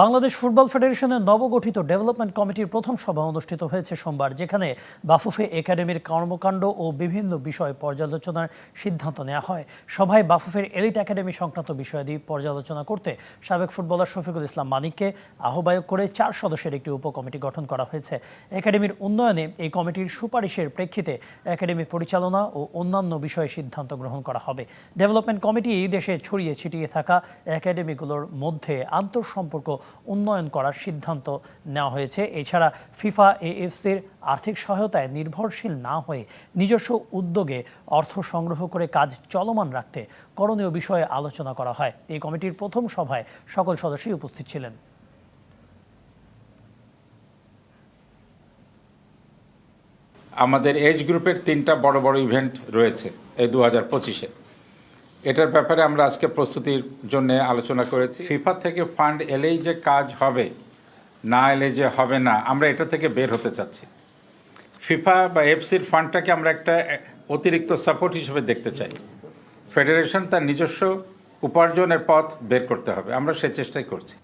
Bangladesh football ফেডারেশনের নবগঠিত development কমিটির প্রথম সভা অনুষ্ঠিত হয়েছে সোমবার, যেখানে বাফুফে একাডেমির কর্মকাণ্ড ও বিভিন্ন বিষয় পর্যালোচনার সিদ্ধান্ত নেওয়া হয়। সভায় বাফুফের এলিট একাডেমি সংক্রান্ত বিষয়াদি পর্যালোচনা করতে সাবেক ফুটবলার শফিকুল ইসলাম মানিককে আহ্বায়ক করে চার সদস্যের একটি উপকমিটি গঠন করা হয়েছে। একাডেমির উন্নয়নে এই কমিটির সুপারিশের প্রেক্ষিতে একাডেমি পরিচালনা ও অন্যান্য বিষয়ে সিদ্ধান্ত গ্রহণ করা হবে। ডেভেলপমেন্ট কমিটি দেশে ছড়িয়ে ছিটিয়ে থাকা একাডেমিগুলোর মধ্যে আন্তঃসম্পর্ক উন্নয়ন করার সিদ্ধান্ত নেওয়া হয়েছে। এছাড়া ফিফা, এএফসির আর্থিক সহায়তায় নির্ভরশীল না হয়ে নিজস্ব উদ্যোগে অর্থ সংগ্রহ করে কাজ চলমান রাখতে করণীয় বিষয়ে আলোচনা করা হয়। এই কমিটির প্রথম সভায় সকল সদস্যই উপস্থিত ছিলেন। আমাদের এজ গ্রুপের তিনটা বড় বড় ইভেন্ট রয়েছে এই দু হাজার পঁচিশে। এটার ব্যাপারে আমরা আজকে প্রস্তুতির জন্য আলোচনা করেছি। ফিফা থেকে ফান্ড এলেই যে কাজ হবে, না এলে যে হবে না, আমরা এটা থেকে বের হতে চাচ্ছি। ফিফা বা এফসির ফান্ডটাকে আমরা একটা অতিরিক্ত সাপোর্ট হিসেবে দেখতে চাই। ফেডারেশন তার নিজস্ব উপার্জনের পথ বের করতে হবে, আমরা সে চেষ্টাই করছি।